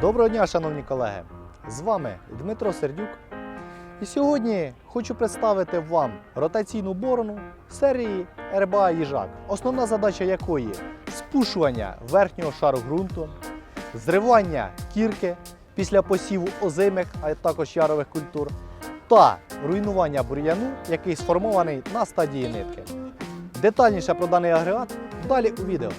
Доброго дня, шановні колеги! З вами Дмитро Сердюк. І сьогодні хочу представити вам ротаційну борону серії РБА Їжак, основна задача якої спушування верхнього шару ґрунту, зривання кірки після посіву озимих, а також ярових культур, та руйнування бур'яну, який сформований на стадії нитки. Детальніше про даний агрегат далі у відео.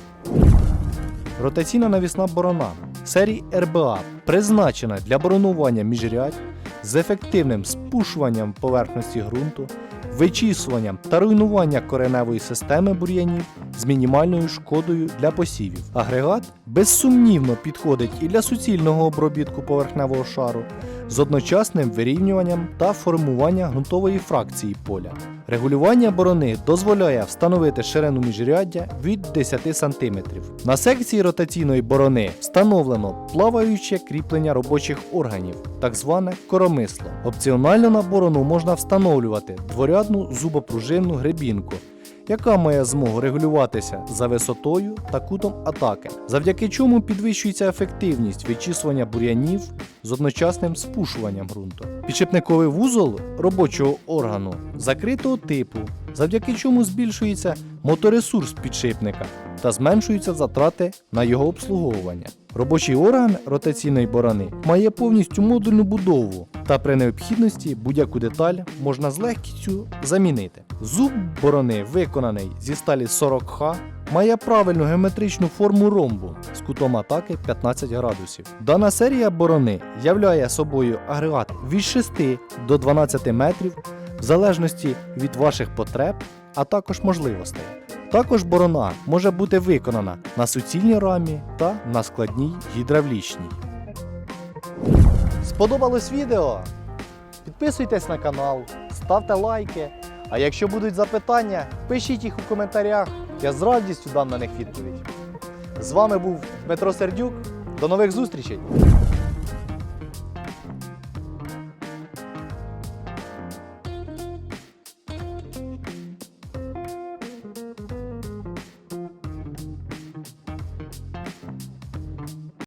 Ротаційна навісна борона серії РБА призначена для боронування міжрядь з ефективним спушуванням поверхності ґрунту, вичісуванням та руйнуванням кореневої системи бур'янів з мінімальною шкодою для посівів. Агрегат безсумнівно підходить і для суцільного обробітку поверхневого шару з одночасним вирівнюванням та формування ґрунтової фракції поля. Регулювання борони дозволяє встановити ширину міжряддя від 10 см. На секції ротаційної борони встановлено плаваюче кріплення робочих органів, так зване коромисло. Опціонально на борону можна встановлювати дворядну зубопружинну гребінку, яка має змогу регулюватися за висотою та кутом атаки, завдяки чому підвищується ефективність вичісування бур'янів з одночасним спушуванням ґрунту. Підшипниковий вузол робочого органу закритого типу, завдяки чому збільшується моторесурс підшипника та зменшуються затрати на його обслуговування. Робочий орган ротаційної борони має повністю модульну будову, та при необхідності будь-яку деталь можна з легкістю замінити. Зуб борони, виконаний зі сталі 40Х, має правильну геометричну форму ромбу з кутом атаки 15 градусів. Дана серія борони являє собою агрегат від 6 до 12 метрів в залежності від ваших потреб, а також можливостей. Також борона може бути виконана на суцільній рамі та на складній гідравлічній. Сподобалось відео? Підписуйтесь на канал, ставте лайки. А якщо будуть запитання, пишіть їх у коментарях. Я з радістю дам на них відповідь. З вами був Дмитро Сердюк. До нових зустрічей!